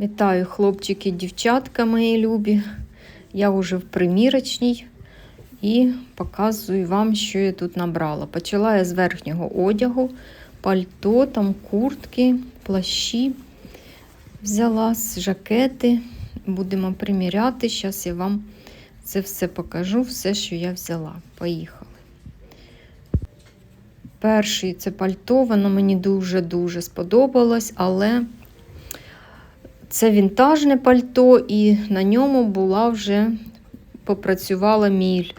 Вітаю, хлопчики, дівчатка мої любі. Я вже в примірочній і показую вам, що я тут набрала. Почала я з верхнього одягу, пальто, там куртки, плащі. Взяла з жакети, будемо приміряти. Зараз я вам це все покажу, все, що я взяла. Поїхали. Перший це пальто, воно мені дуже-дуже сподобалось, але це вінтажне пальто, і на ньому була вже попрацювала міль.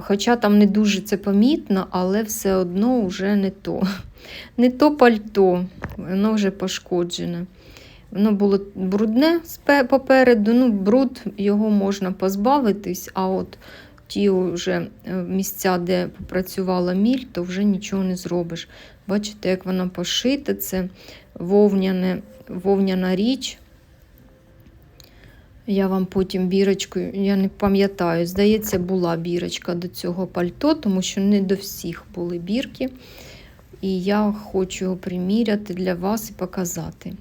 Хоча там не дуже це помітно, але все одно вже не то. Не то пальто, воно вже пошкоджене. Воно було брудне попереду, ну, бруд його можна позбавитись, а от ті вже місця, де попрацювала міль, то вже нічого не зробиш. Бачите, як вона пошита, це вовняне, вовняна річ. Я вам потім бірочкою, я не пам'ятаю, здається, була бірочка до цього пальто, тому що не до всіх були бірки. І я хочу приміряти для вас і показати.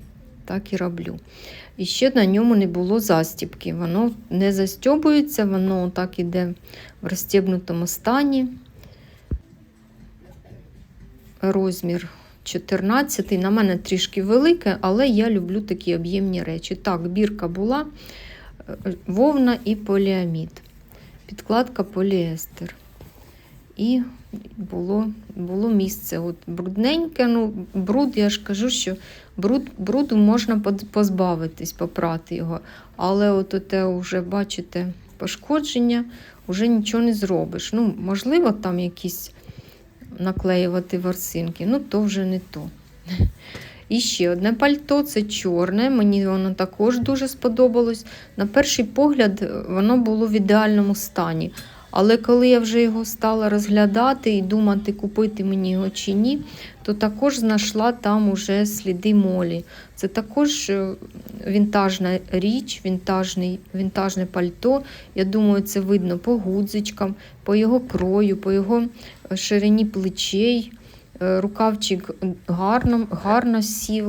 Так і роблю. І ще на ньому не було застібки. Воно не застьобується, воно так іде в розстібнутому стані. Розмір 14 на мене трішки велике, але я люблю такі об'ємні речі. Так, бірка була вовна і поліамід. Підкладка поліестер. І було було місце от брудненьке. ну Бруд, я ж кажу, що бруд, бруду можна позбавитись, попрати його. Але от те вже, бачите, пошкодження, вже нічого не зробиш. Ну, Можливо, там якісь наклеювати ворсинки, ну то вже не то. І ще одне пальто це чорне. Мені воно також дуже сподобалось. На перший погляд, воно було в ідеальному стані. Але коли я вже його стала розглядати і думати, купити мені його чи ні, то також знайшла там уже сліди молі. Це також вінтажна річ, вінтажний, вінтажне пальто. Я думаю, це видно по гудзичкам, по його крою, по його ширині плечей. Рукавчик гарно гарно сів.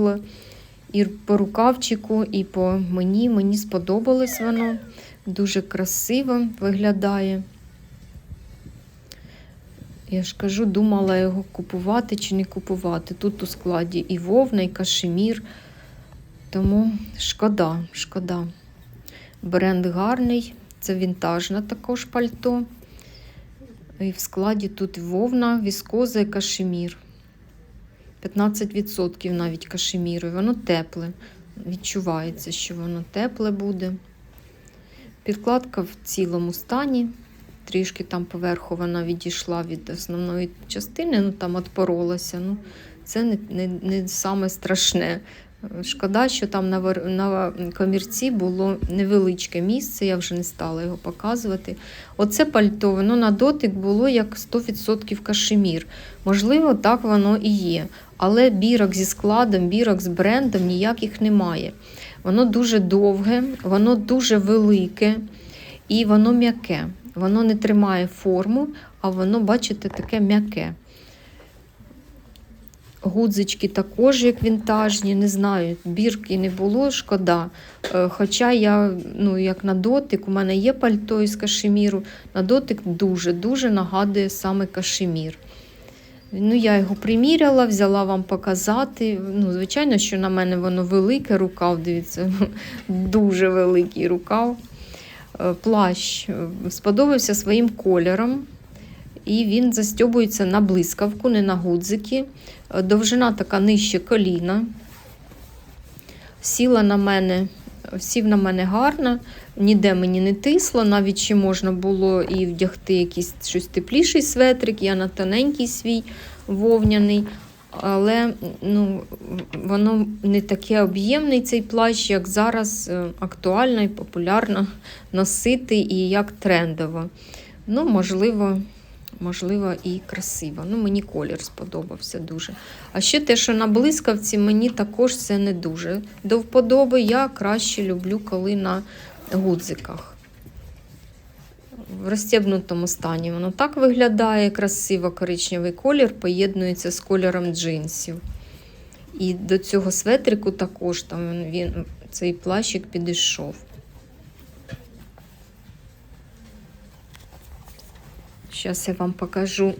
І по рукавчику, і по мені. Мені сподобалось воно. Дуже красиво виглядає. Я ж кажу, думала його купувати чи не купувати. Тут у складі і вовна, і кашемір. Тому шкода, шкода. Бренд гарний, це вінтажне також пальто. І в складі тут вовна, віскоза і кашемір. 15% навіть кашеміру. Воно тепле. Відчувається, що воно тепле буде. Підкладка в цілому стані. Трішки там поверху вона відійшла від основної частини, ну там отпоролася. Ну, Це не не, не саме страшне. Шкода, що там на на комірці було невеличке місце, я вже не стала його показувати. Оце пальто, воно на дотик було як 100% кашемір. Можливо, так воно і є. Але бірок зі складом, бірок з брендом ніяких немає. Воно дуже довге, воно дуже велике і воно м'яке. Воно не тримає форму, а воно, бачите, таке м'яке. Гудзички також, як вінтажні, не знаю, бірки не було, шкода. Хоча я, ну, як на дотик, у мене є пальто із кашеміру, на дотик дуже-дуже нагадує саме кашемір. Ну, Я його приміряла, взяла вам показати. Ну, Звичайно, що на мене воно велике рукав, дивіться, дуже великий рукав. Плащ сподобався своїм кольором. І він застьобується на блискавку, не на гудзики. Довжина така нижче коліна. Сіла на мене, сів на мене гарно, ніде мені не тисло, навіть ще можна було і вдягти якийсь щось тепліший светрик, я на тоненький свій вовняний. Але ну, воно не таке об'ємний цей плащ, як зараз актуально і популярно носити і як трендово. Ну, можливо, можливо, і красиво. Ну, Мені колір сподобався дуже. А ще те, що на блискавці, мені також це не дуже до вподоби. Я краще люблю, коли на гудзиках. В розстібнутому стані воно так виглядає красиво, коричневий колір поєднується з кольором джинсів. І до цього светрику також там він цей плащик підійшов. Зараз я вам покажу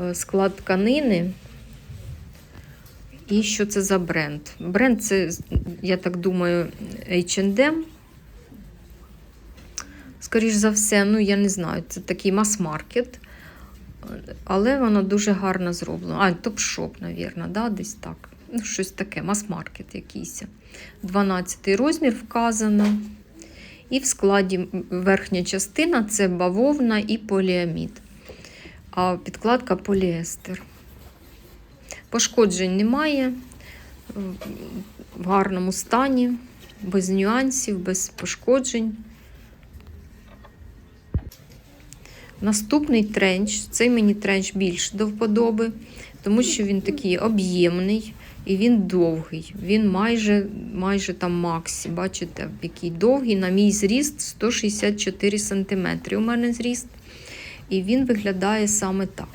е, склад тканини. І що це за бренд? Бренд це, я так думаю, H&M. Скоріш за все, ну я не знаю, це такий мас-маркет. Але воно дуже гарно зроблено. А, топ-шоп, мабуть, да? десь так. Ну, щось таке, мас-маркет якийсь. 12 розмір вказано. І в складі верхня частина це бавовна і поліамід. А підкладка поліестер. Пошкоджень немає, в гарному стані, без нюансів, без пошкоджень. Наступний тренч, цей мені тренч більш до вподоби, тому що він такий об'ємний і він довгий. Він майже майже там максі. Бачите, який довгий. На мій зріст 164 см. У мене зріст. І він виглядає саме так.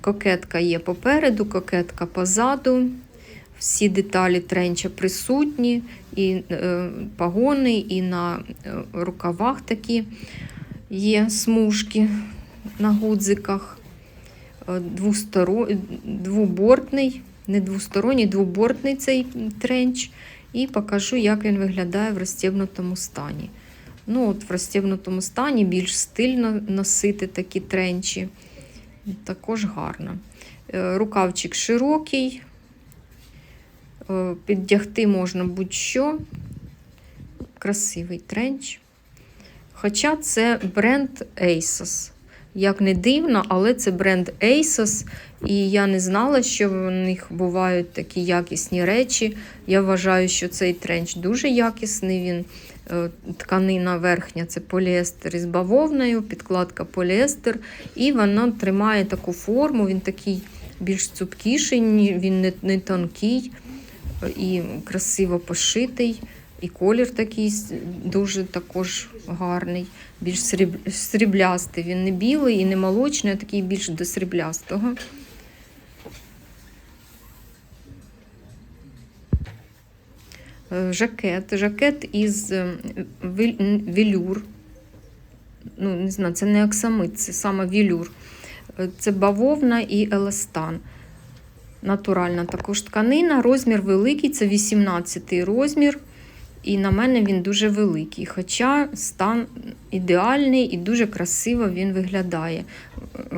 Кокетка є попереду, кокетка позаду. Всі деталі тренча присутні, і е, пагони, і на е, рукавах такі є смужки на гудзиках. Е. Двобортний, не двосторонній, двобортний цей тренч. І покажу, як він виглядає в розстібнутому стані. Ну, от В розстібнутому стані більш стильно носити такі тренчі. Також гарно. Е, Рукавчик широкий, е, піддягти можна будь-що. Красивий тренч. Хоча це бренд ASOS. Як не дивно, але це бренд ASOS, і я не знала, що в них бувають такі якісні речі. Я вважаю, що цей тренч дуже якісний. Він е, тканина верхня це поліестер із бавовною, підкладка поліестер, і вона тримає таку форму, він такий більш цупкіший, він не, не тонкий і красиво пошитий. І колір такий дуже також гарний, більш сріблястий. Він не білий і не молочний, а такий більш до сріблястого. Е, жакет. Жакет із е, велюр. Ну, не знаю, це не оксамит, це саме велюр. Е, це бавовна і еластан. Натуральна також тканина. Розмір великий, це 18 розмір. І на мене він дуже великий. Хоча стан ідеальний і дуже красиво він виглядає.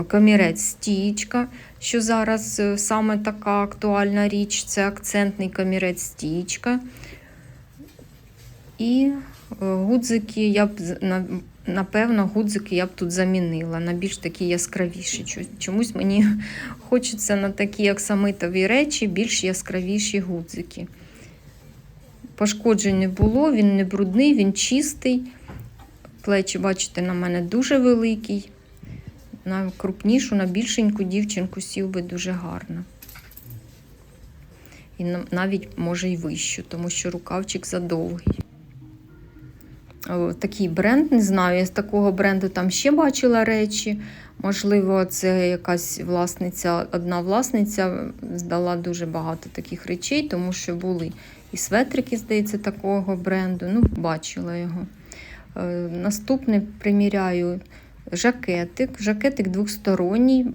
Камірець стічка, що зараз саме така актуальна річ, це акцентний камірець стічка. І гудзики я б напевно, гудзики я б тут замінила на більш такі яскравіші. Чомусь мені хочеться на такі оксамитові речі більш яскравіші гудзики. Пошкоджень не було, він не брудний, він чистий. Плечі, бачите, на мене дуже великий. На крупнішу, на більшеньку дівчинку сів би дуже гарно. І навіть може й вищу, тому що рукавчик задовгий. Такий бренд, не знаю, я з такого бренду там ще бачила речі. Можливо, це якась власниця, одна власниця здала дуже багато таких речей, тому що були і светрики, здається, такого бренду. Ну, бачила його. Е, наступне приміряю жакетик. Жакетик двосторонній,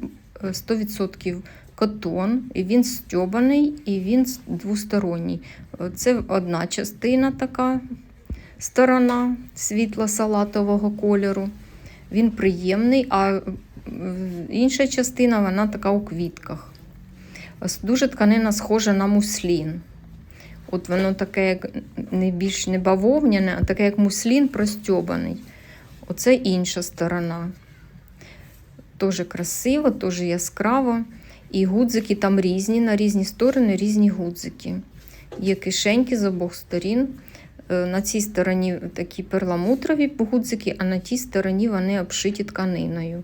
100% котон, і він стьобаний, і він двосторонній. Е, це одна частина така сторона світло-салатового кольору. Він приємний, а інша частина вона така у квітках. Дуже тканина схожа на муслін. От воно таке, як не більш не бавовняне, а таке, як муслін простьобаний. Оце інша сторона. Теж красиво, теж яскраво. І гудзики там різні, на різні сторони різні гудзики. Є кишеньки з обох сторін. Е, на цій стороні такі перламутрові гудзики, а на тій стороні вони обшиті тканиною.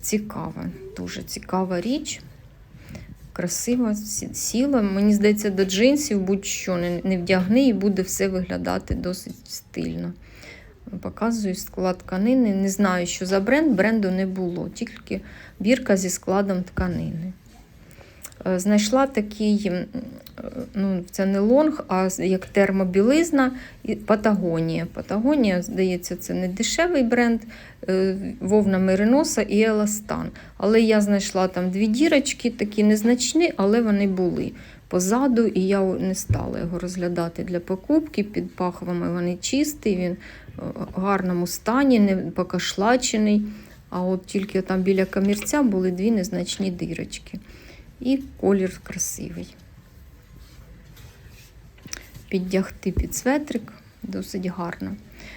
Цікава, дуже цікава річ. Красиво сіла. Мені здається, до джинсів будь-що не вдягни і буде все виглядати досить стильно. Показую склад тканини. Не знаю, що за бренд, бренду не було, тільки бірка зі складом тканини. е, знайшла такий, ну, це не лонг, а як термобілизна і Патагонія. Патагонія, здається, це не дешевий бренд, е, вовна мериноса і еластан. Але я знайшла там дві дірочки, такі незначні, але вони були позаду, і я не стала його розглядати для покупки. Під пахвами вони чисті, він е, в гарному стані, не покашлачений. А от тільки там біля камірця були дві незначні дирочки. І колір красивий. Піддягти під светрик досить гарно.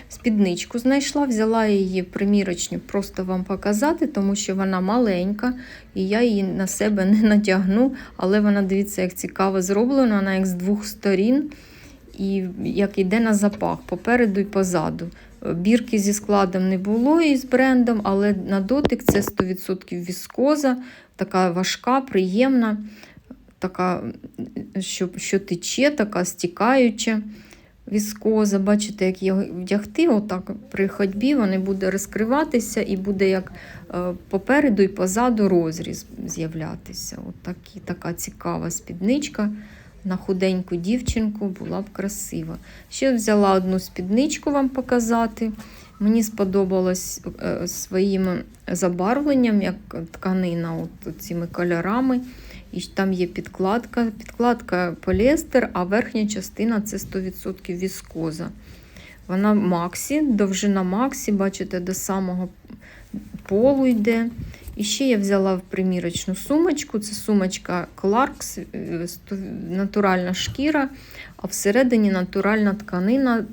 Спідничку знайшла, взяла її примірочну просто вам показати, тому що вона маленька, і я її на себе не натягну, але вона, дивіться, як цікаво зроблена, вона як з двох сторін, і як йде на запах, попереду і позаду. Бірки зі складом не було і з брендом, але на дотик це 100% віскоза, така важка, приємна, така, що, що тече, така стікаюча віскоза. Бачите, як її вдягти, отак при ходьбі вони буде розкриватися і буде як е, попереду і позаду розріз з'являтися. От такі, така цікава спідничка. На худеньку дівчинку була б красива. Ще взяла одну спідничку вам показати. Мені сподобалось е, своїм забарвленням, як тканина, от цими кольорами. І там є підкладка. Підкладка поліестер, а верхня частина це 100% віскоза. Вона Максі, довжина Максі, бачите, до самого полу йде. І ще я взяла в примірочну сумочку. Це сумочка Clarks, е, натуральна шкіра, а всередині натуральна тканина,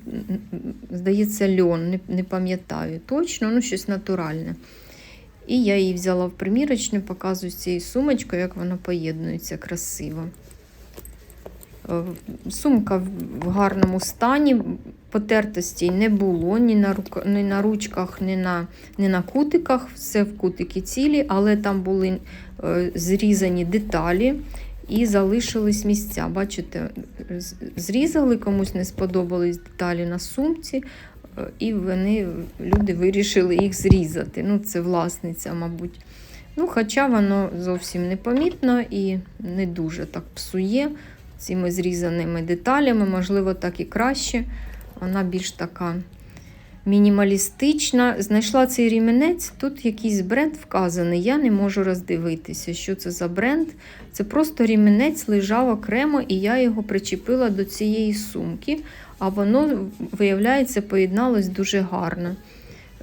здається, льон, не пам'ятаю точно, ну щось натуральне. І я її взяла в примірочну, показую з цією сумочкою, як вона поєднується красиво. Е, Сумка в- гарному стані, потертостей не було ні на, рук... ні на ручках, ні на... ні на кутиках. Все в кутики цілі, але там були е, зрізані деталі і залишились місця. Бачите, зрізали, комусь не сподобались деталі на сумці, і вони, люди вирішили їх зрізати. Ну, це власниця, мабуть. Ну, хоча воно зовсім непомітно і не дуже так псує цими зрізаними деталями, можливо, так і краще. Вона більш така мінімалістична. Знайшла цей рімінець, тут якийсь бренд вказаний, я не можу роздивитися, що це за бренд. Це просто рімінець лежав окремо, і я його причепила до цієї сумки, а воно, виявляється, поєдналось дуже гарно.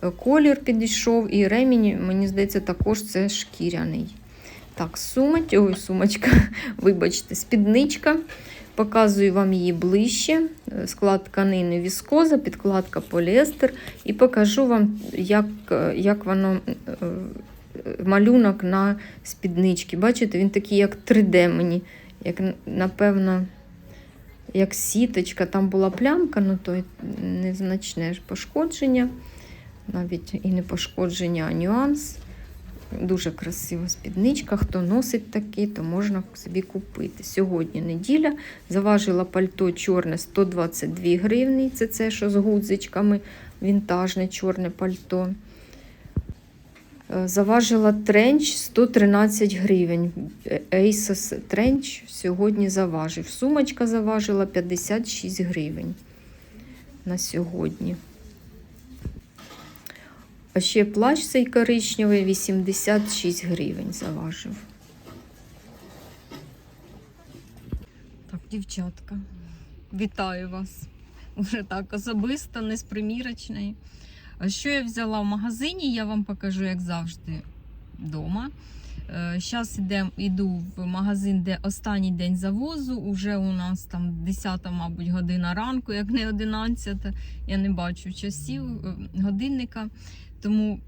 Е, Колір підійшов, і ремінь, мені здається, також це шкіряний. Так, сумоч... Ой, сумочка, вибачте, спідничка. Показую вам її ближче. Е, Склад тканини віскоза, підкладка поліестер. І покажу вам, як, е, як воно малюнок на спідничці. Бачите, він такий, як 3D мені, як, напевно, як сіточка. Там була плямка, ну то незначне пошкодження. Навіть і не пошкодження, а нюанс. Дуже красива спідничка. Хто носить такі, то можна собі купити. Сьогодні неділя. Заважила пальто чорне 122 гривні. Це це, що з гудзичками, вінтажне чорне пальто. Е, Заважила тренч 113 гривень. Asos тренч сьогодні заважив. Сумочка заважила 56 гривень на сьогодні. А ще плащ цей коричневий 86 гривень заважив. Так, дівчатка, вітаю вас. Уже так особисто, не з примірочної. Що я взяла в магазині, я вам покажу, як завжди, вдома. Зараз йду в магазин, де останній день завозу. Уже у нас там 10, мабуть, година ранку, як не 11. Я не бачу часів е, годинника. Тому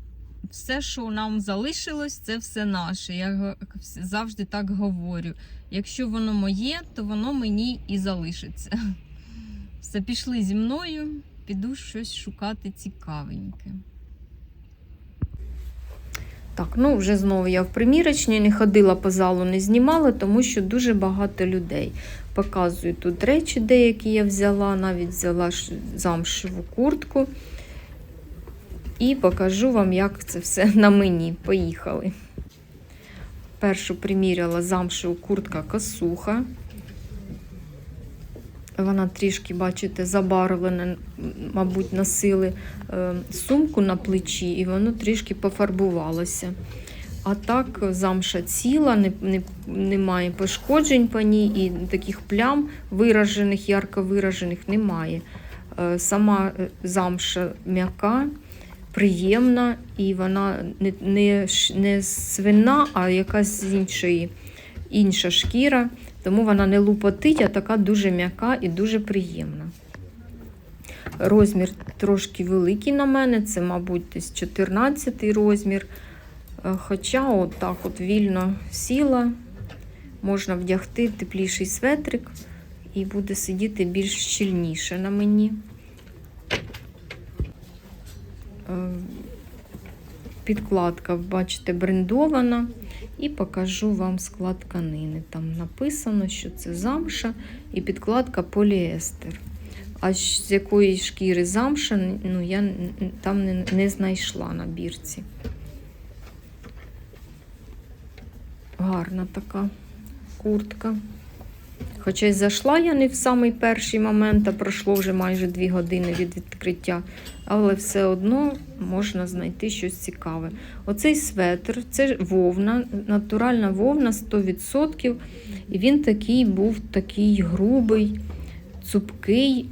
все, що нам залишилось, це все наше. Я завжди так говорю. Якщо воно моє, то воно мені і залишиться. Все, пішли зі мною, піду щось шукати цікавеньке. Так, ну вже знову я в примірочній, не ходила по залу, не знімала, тому що дуже багато людей. Показую тут речі, деякі я взяла, навіть взяла замшеву куртку. І покажу вам, як це все на мені. Поїхали. першу приміряла замшеву куртка косуха. Вона трішки, бачите, забарвлена, мабуть, носили е, сумку на плечі, і воно трішки пофарбувалося. А так замша ціла, не, не, немає пошкоджень по ній, і таких плям виражених, ярко виражених немає. Е, Сама е, замша м'яка, приємна, і вона не, не, не свина, а якась з іншої, інша шкіра. Тому вона не лупотить, а така дуже м'яка і дуже приємна. Розмір трошки великий на мене, це, мабуть, десь 14 розмір. Е, Хоча от так от вільно сіла, можна вдягти тепліший светрик і буде сидіти більш щільніше на мені. Е, Підкладка, бачите, брендована. І покажу вам склад тканини. Там написано, що це замша і підкладка поліестер. А з якої шкіри замша, ну, я там не, не знайшла на бірці. Гарна така куртка. Хоча й зайшла я не в самий перший момент, а пройшло вже майже дві години від відкриття. Але все одно можна знайти щось цікаве. Оцей светр це вовна, натуральна вовна 100%. І він такий був такий грубий, цупкий,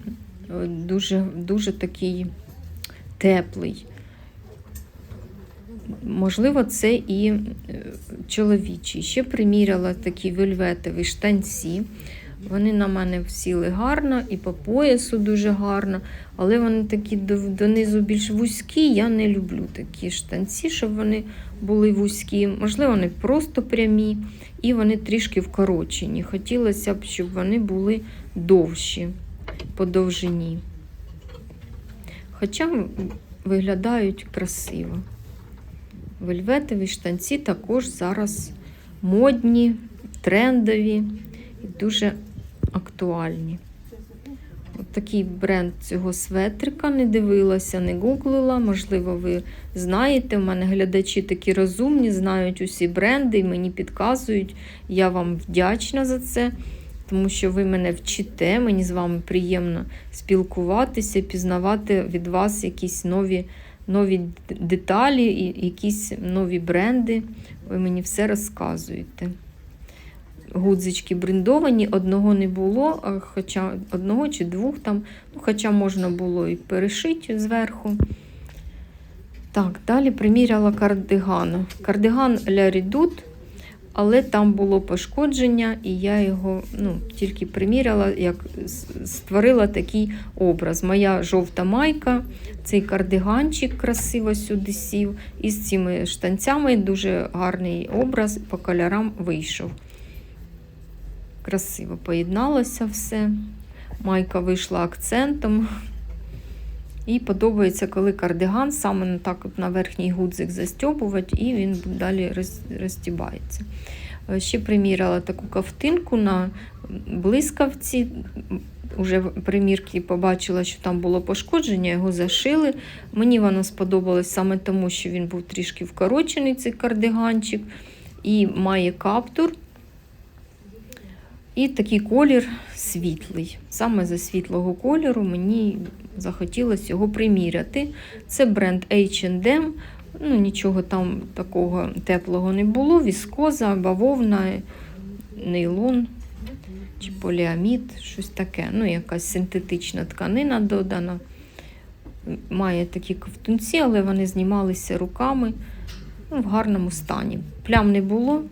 е, дуже, дуже такий теплий. Можливо, це і е, чоловічий. Ще приміряла такі вельветові штанці. Вони на мене всіли гарно і по поясу дуже гарно, але вони такі донизу більш вузькі. Я не люблю такі штанці, щоб вони були вузькі. Можливо, вони просто прямі і вони трішки вкорочені. Хотілося б, щоб вони були довші по довжині. Хоча виглядають красиво. Вельветові штанці також зараз модні, трендові і дуже актуальні. От такий бренд цього светрика не дивилася, не гуглила. Можливо, ви знаєте. У мене глядачі такі розумні, знають усі бренди і мені підказують. Я вам вдячна за це, тому що ви мене вчите. Мені з вами приємно спілкуватися, пізнавати від вас якісь нові нові деталі, і якісь нові бренди. Ви мені все розказуєте. Гудзички брендовані, одного не було, хоча одного чи двох там, ну, хоча можна було і перешити зверху. Так, далі приміряла кардиган. Кардиган Ля Redoute, але там було пошкодження, і я його ну, тільки приміряла, як створила такий образ. Моя жовта майка, цей кардиганчик красиво сюди сів. І з цими штанцями дуже гарний образ по кольорам вийшов. Красиво поєдналося все. Майка вийшла акцентом. І подобається, коли кардиган саме так от на верхній гудзик застьобувати, і він далі роз- розтібається. Е, Ще приміряла таку ковтинку на блискавці. Уже в примірки побачила, що там було пошкодження, його зашили. Мені воно сподобалось саме тому, що він був трішки вкорочений, цей кардиганчик, і має каптур. І такий колір світлий. Саме за світлого кольору мені захотілося його приміряти. Це бренд H&M. Ну, нічого там такого теплого не було. Віскоза, бавовна, нейлон чи поліамід, щось таке. Ну, якась синтетична тканина додана. Має такі ковтунці, але вони знімалися руками ну, в гарному стані. Плям не було.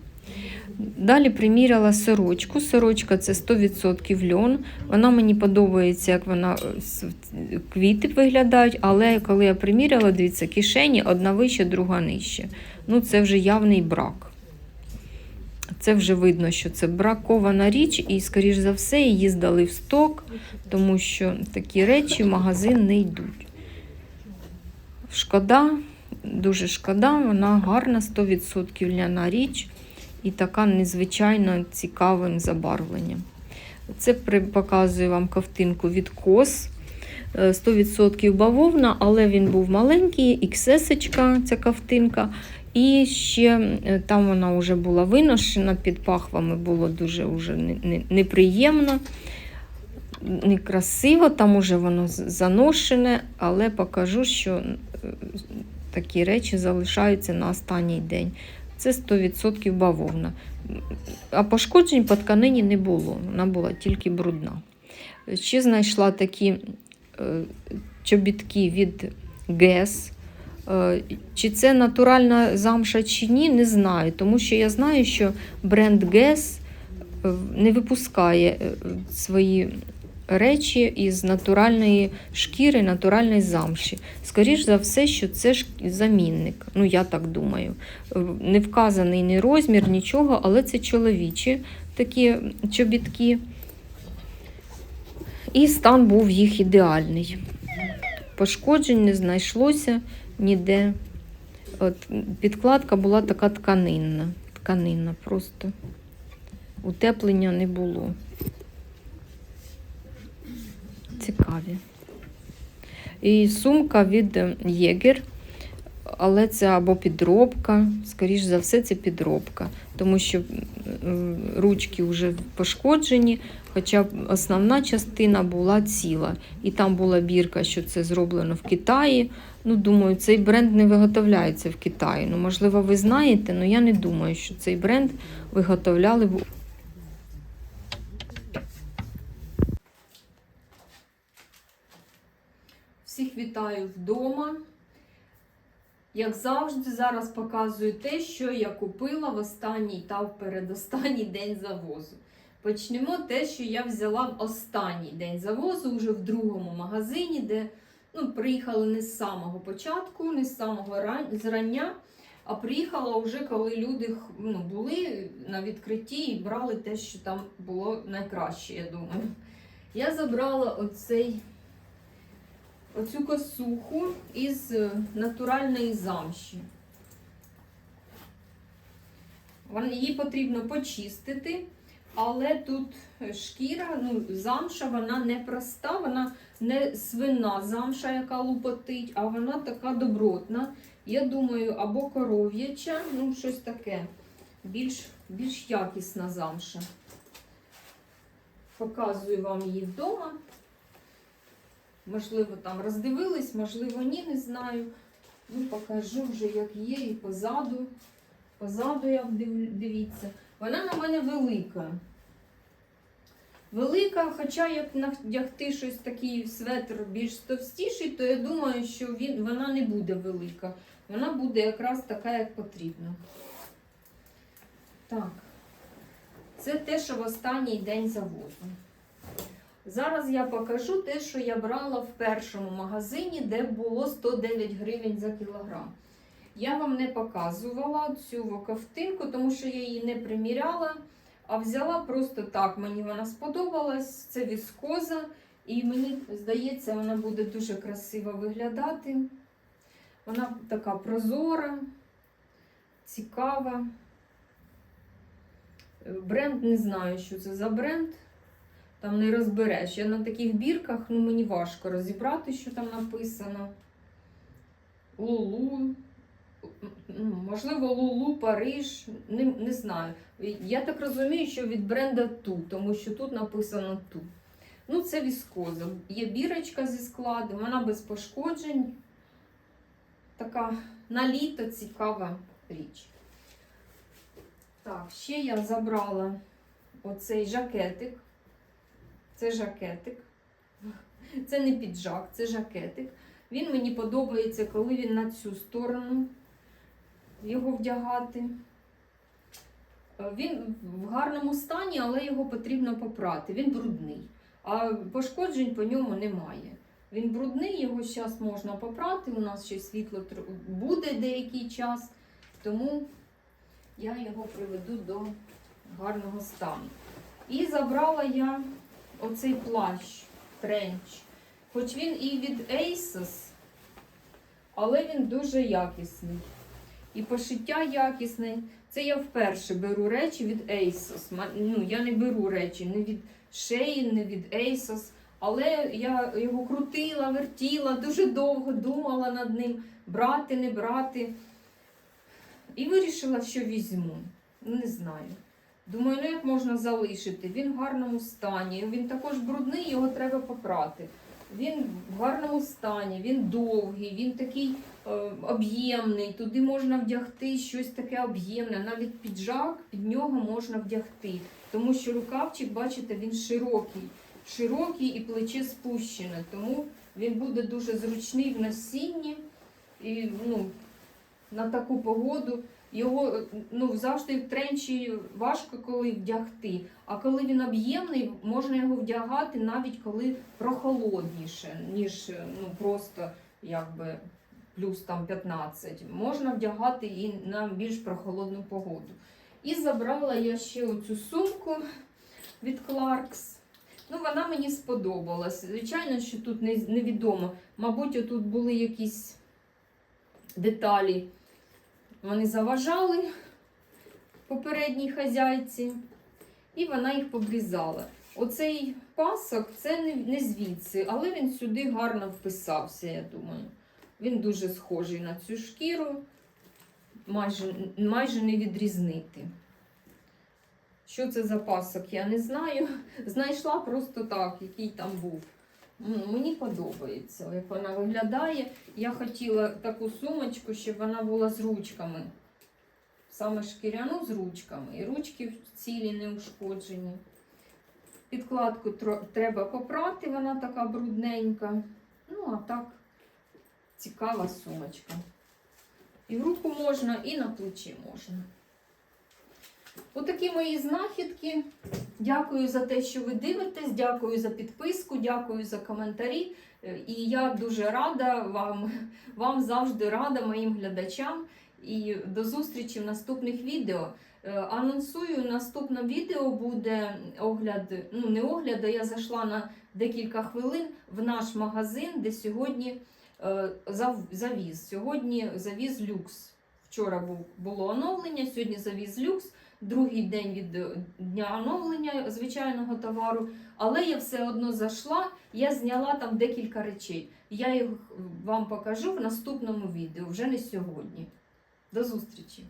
Далі приміряла сорочку. Сорочка це 100% льон. Вона мені подобається, як вона е, квіти виглядають, але коли я приміряла, дивіться, кишені одна вища, друга нижче. Ну, це вже явний брак. Це вже видно, що це бракована річ, і, скоріш за все, її здали в сток, тому що такі речі в магазин не йдуть. Шкода, дуже шкода, вона гарна, 100% ляна річ і така незвичайно цікавим забарвленням. Це показую вам ковтинку від кос. Е, 100% бавовна, але він був маленький, XS ця ковтинка. І ще е, там вона вже була виношена, під пахвами було дуже вже не- не- неприємно, некрасиво, там уже воно заношене, але покажу, що е, такі речі залишаються на останній день. Це 100% бавовна. А пошкоджень по тканині не було, вона була тільки брудна. Ще знайшла такі е, чобітки від. Е, Чи це натуральна замша чи ні, не знаю. Тому що я знаю, що бренд е, не випускає е, свої речі із натуральної шкіри, натуральної замші. Скоріш за все, що це ж замінник. Ну, я так думаю. Е, Не вказаний ні розмір, нічого, але це чоловічі такі чобітки. І стан був їх ідеальний. Пошкоджень не знайшлося ніде. От, підкладка була така тканинна. Тканинна просто. Утеплення не було. Цікаві. І сумка від Єгер, але це або підробка, скоріш за все, це підробка, тому що ручки вже пошкоджені, хоча основна частина була ціла. І там була бірка, що це зроблено в Китаї. Ну, думаю, цей бренд не виготовляється в Китаї. Ну, можливо, ви знаєте, але я не думаю, що цей бренд виготовляли в Всіх вітаю вдома. Як завжди, зараз показую те, що я купила в останній та в передостанній день завозу. Почнемо те, що я взяла в останній день завозу, вже в другому магазині, де ну, приїхали не з самого початку, не з самого ран- зрання, а приїхала вже коли люди ну, були на відкритті і брали те, що там було найкраще, я думаю. Я забрала оцей оцю косуху із е, натуральної замші. Її потрібно почистити, але тут шкіра, ну, замша, вона не проста, вона не свина замша, яка лупотить, а вона така добротна. Я думаю, або коров'яча, ну щось таке, більш, більш якісна замша. Показую вам її вдома. Можливо, там роздивились, можливо, ні, не знаю. Ну, покажу вже, як є, і позаду. Позаду, як дивіться. Вона на мене велика. Велика, хоча як надягти щось такий светр більш товстіший, то я думаю, що він, вона не буде велика. Вона буде якраз така, як потрібно. Так. Це те, що в останній день завозу. Зараз я покажу те, що я брала в першому магазині, де було 109 гривень за кілограм. Я вам не показувала цю ковтинку, тому що я її не приміряла, а взяла просто так. Мені вона сподобалась. Це віскоза, і мені здається, вона буде дуже красиво виглядати. Вона така прозора, цікава. Бренд не знаю, що це за бренд. Там не розбереш. Я на таких бірках ну, мені важко розібрати, що там написано. Лулу. Ну, Можливо, Лулу, Париж, не, не знаю. Я так розумію, що від бренда Ту, тому що тут написано Ту. Ну, це віскоза. Є бірочка зі складу, вона без пошкоджень. Така на літо цікава річ. Так, ще я забрала оцей жакетик. Це жакетик. Це не піджак, це жакетик. Він мені подобається, коли він на цю сторону його вдягати. Е, Він в гарному стані, але його потрібно попрати. Він брудний. А пошкоджень по ньому немає. Він брудний, його зараз можна попрати. У нас ще світло буде деякий час, тому я його приведу до гарного стану. І забрала я оцей плащ тренч. Хоч він і від Asos, але він дуже якісний. І пошиття якісне. Це я вперше беру речі від Asos. Ну, я не беру речі не від Shein, не від Asos. Але я його крутила, вертіла, дуже довго думала над ним, брати, не брати. І вирішила, що візьму. Не знаю. Думаю, ну як можна залишити? Він в гарному стані. Він також брудний, його треба попрати. Він в гарному стані, він довгий, він такий е, об'ємний. Туди можна вдягти щось таке об'ємне, навіть піджак під нього можна вдягти. Тому що рукавчик, бачите, він широкий. Широкий і плече спущене. Тому він буде дуже зручний в носінні. І ну, на таку погоду його е, ну, завжди в тренчі важко коли вдягти. А коли він об'ємний, можна його вдягати навіть коли прохолодніше, ніж е, ну, просто якби плюс там 15. Можна вдягати і на більш прохолодну погоду. І забрала я ще оцю сумку від Clarks. Ну, вона мені сподобалась. Звичайно, що тут невідомо. Мабуть, тут були якісь деталі. Вони заважали попередній хазяйці, і вона їх побрізала. Оцей пасок це не, не звідси, але він сюди гарно вписався, я думаю. Він дуже схожий на цю шкіру, майже, майже не відрізнити. Що це за пасок, я не знаю. Знайшла просто так, який там був. М, Мені подобається, як вона виглядає. Я хотіла таку сумочку, щоб вона була з ручками. Саме шкіряну з ручками. І ручки цілі не ушкоджені. Підкладку треба попрати, вона така брудненька. Ну, а так цікава сумочка. І в руку можна, і на плечі можна. Отакі мої знахідки. Дякую за те, що ви дивитесь, дякую за підписку, дякую за коментарі. Е, І я дуже рада вам, вам завжди рада, моїм глядачам. І до зустрічі в наступних відео. Е, Анонсую, наступне відео буде огляд, ну не огляд, а я зайшла на декілька хвилин в наш магазин, де сьогодні е, зав- завіз. Сьогодні завіз люкс. Вчора було оновлення, сьогодні завіз люкс другий день від е, дня оновлення звичайного товару, але я все одно зайшла, я зняла там декілька речей. Я їх вам покажу в наступному відео, вже не сьогодні. До зустрічі!